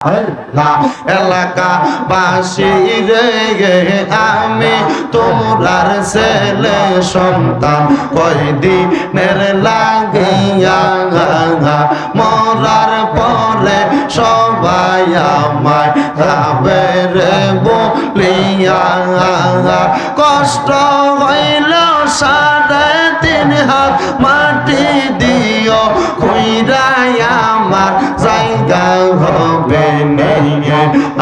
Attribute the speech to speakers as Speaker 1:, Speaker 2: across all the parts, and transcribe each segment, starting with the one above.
Speaker 1: এলাকা বাসি রে আমি তোমরার ছেলে সন্তান। কয়দিনের লাগিয়া মরার পরে সবাই আমায় খাবে রে বলিয়া কষ্ট হইল সাড়ে তিন হাত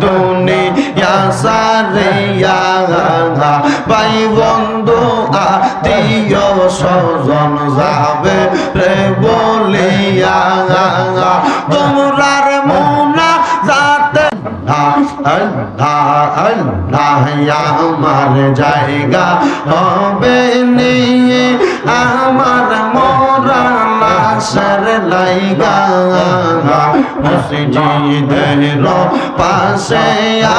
Speaker 1: দুনিয়া সারিয়া ভাই বন্ধু, আত্মীয় স্বজন যাবে রে বলিয়া তোমরার মুনা যাতে আল্লাহ আল্লাহ আমার জায়গা হবে নিয়ে আমার মোরা লাশের লাইগা মসজিদের পাশে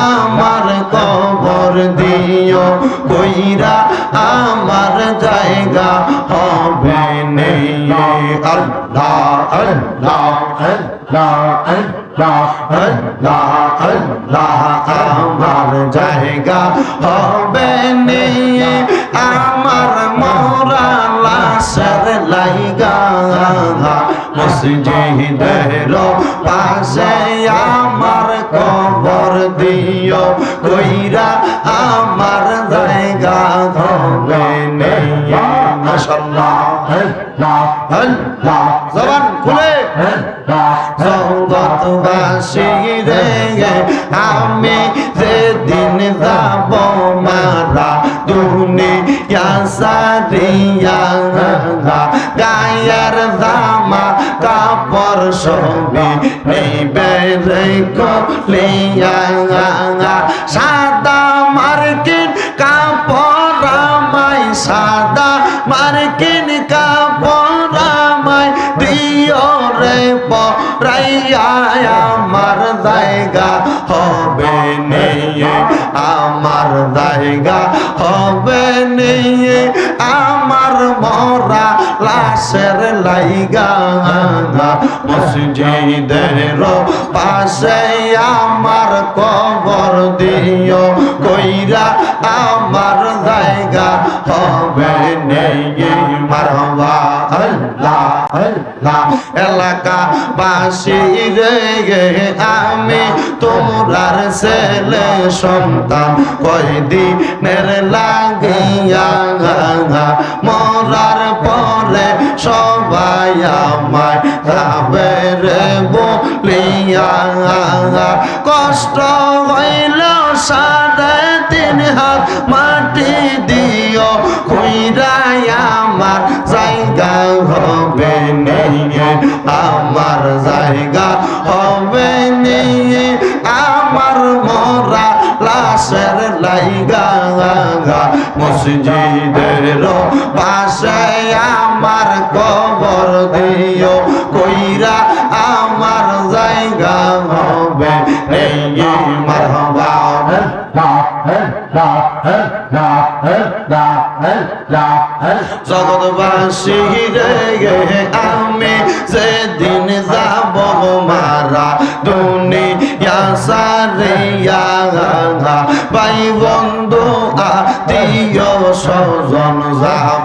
Speaker 1: আমার কবর দিও, কইরা আমার জায়গা হবে নিয়ে আল্লাহ আল্লাহ আল্লাহ আল্লাহ আল্লাহ আল্লাহ, আমার জায়গা হবে নিয়ে আমার মসজিদের পাশে আমার কবর দিও, কইরা আমার জায়গা হবে নিয়ে মাশাআল্লাহ। জবান খুলে। জগৎবাসী রে, আমি যেদিন যাব মারা সবই নিবে রে কলিয়া সাদা মার্কিন কাপড় সাদা মার্কিন কাপড় আমায় দিও রে পরাইয়া আমার জায়গা হবে নিয়ে আমার জায়গা হবে নিয়ে আমার মরা লাশের লাইগা মসজিদের পাশে আমার কবর দিও, কইরা আমার জায়গা হবে নিয়ে মারবা আল্লাহ আল্লাহ এলাকা বাসি রে আমি তোমরার ছেলে সন্তান, কয়দিনের লাগিয়া কষ্ট জগৎবাসী রে আমি সেদিন যাব মারা দুনিয়া সারিয়া ভাই বন্ধু আত্মীয় সজন যাবে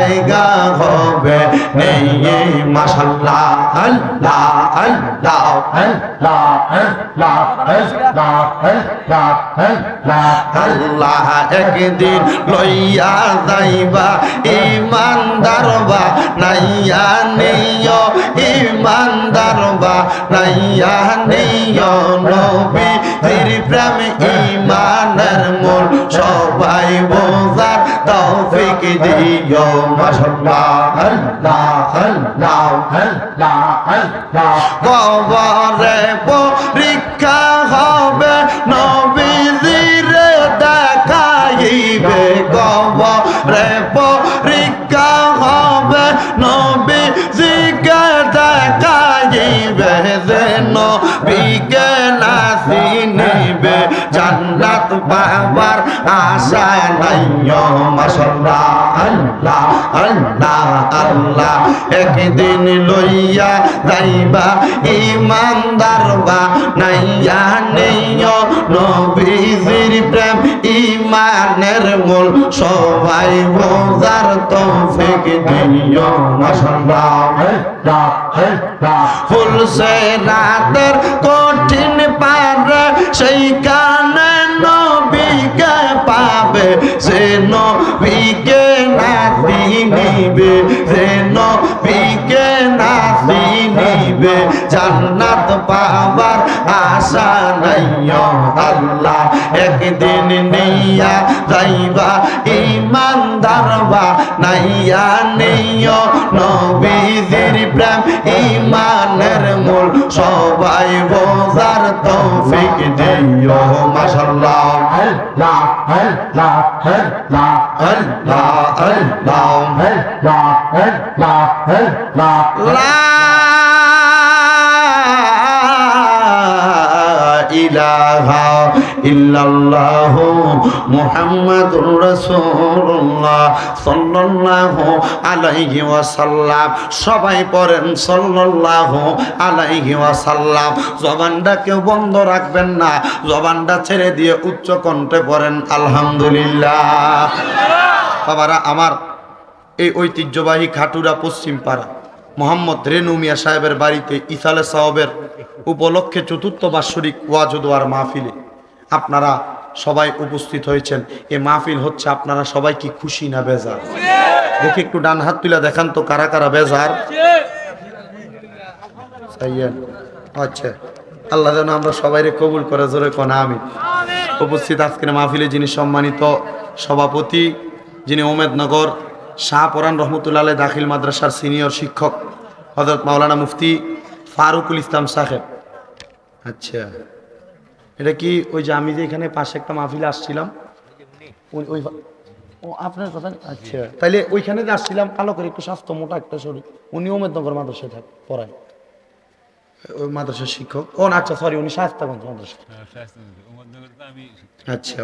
Speaker 1: জায়গা হবে নেই, মাশাল্লাহ, আল্লাহ আল্লাহ আল্লাহ একদিন লইয়া যাইবা, ইমানদার বা নাইয়া নিয় ইমানদার বা নাইয়া নিয় নবী ধীর প্রেম ইমানের মূল তৌফিক দিও মাশাল্লাহ আল্লাহ আল্লাহ কবরে পরীক্ষা হবে নবীজিরে দেখাইবে কবরে পরীক্ষা হবে নবীজিকে দেখাইবে যে নবীকে নাসি নিবে জান্নাত পাবার একদিন লইয়া যাইবা, ইমানদার বা নাইয়া নেইয় নবীজির প্রেম ইমানের মূল, সবাই বোঝার তৌফিক দিও। ফুলসে রাতের কঠিন পারে, সেই কানে আশা নাই আল্লাহ। একদিন নিয়া যাইবা ইমানদার বা নাইয়া নেইয় নবীজির প্রেম। ইমানের মূল সবাই বোঝার তৌফিক দিও মাশাল্লাহ আল্লাহ আল্লাহ। লা ইলাহা ইল্লাল্লাহ মুহাম্মাদুর রাসূলুল্লাহ সাল্লাল্লাহু আলাইহি ওয়াসাল্লাম। সবাই পড়েন সাল্লাল্লাহু আলাইহি ওয়াসাল্লাম। জবানটা কেউ বন্ধ রাখবেন না। জবানটা ছেড়ে দিয়ে উচ্চ কণ্ঠে পড়েন, আলহামদুলিল্লাহ। বাবারা, আমার এই ঐতিহ্যবাহী খাটুরা পশ্চিম পাড়া মোহাম্মদ রেনু মিয়া সাহেবের বাড়িতে ইসালে সাহেবের উপলক্ষে চতুর্থ বাৎসরিক ওয়াজুদোয়ার মাহফিলে আপনারা সবাই উপস্থিত হয়েছেন। এ মাহফিল হচ্ছে আপনারা সবাই কি খুশি না বেজার? দেখি একটু ডান হাত তুলে দেখান তো কারা কারা বেজার? আচ্ছা। আল্লাহ যেন আমরা সবাই কবুল করে, জোরে কোন আমি উপস্থিত আজকের মাহফিলে যিনি সম্মানিত সভাপতি, যিনি ওমেদনগর শাহপরান রহমতুল্লাহ আলাই দাখিল মাদ্রাসার সিনিয়র শিক্ষক হজরত মাওলানা মুফতি ফারুকুল ইসলাম সাহেব। আচ্ছা। এটা কি ওই যে আমি যে এখানে পাশে একটা মাহফিলে আসছিলাম ওই ওই ও আপনার কথা আচ্ছা। তাইলে ওইখানে যে আসছিলাম কালো করে একটু স্বাস্থ্য মোটা একটা শরীর। উনি ওমেদনগর মাদ্রাসায় থাকে পড়ায়। ওই মাদ্রাসার শিক্ষক। ও আচ্ছা সরি উনি শাস্তাগঞ্জ মাদ্রাসা। আচ্ছা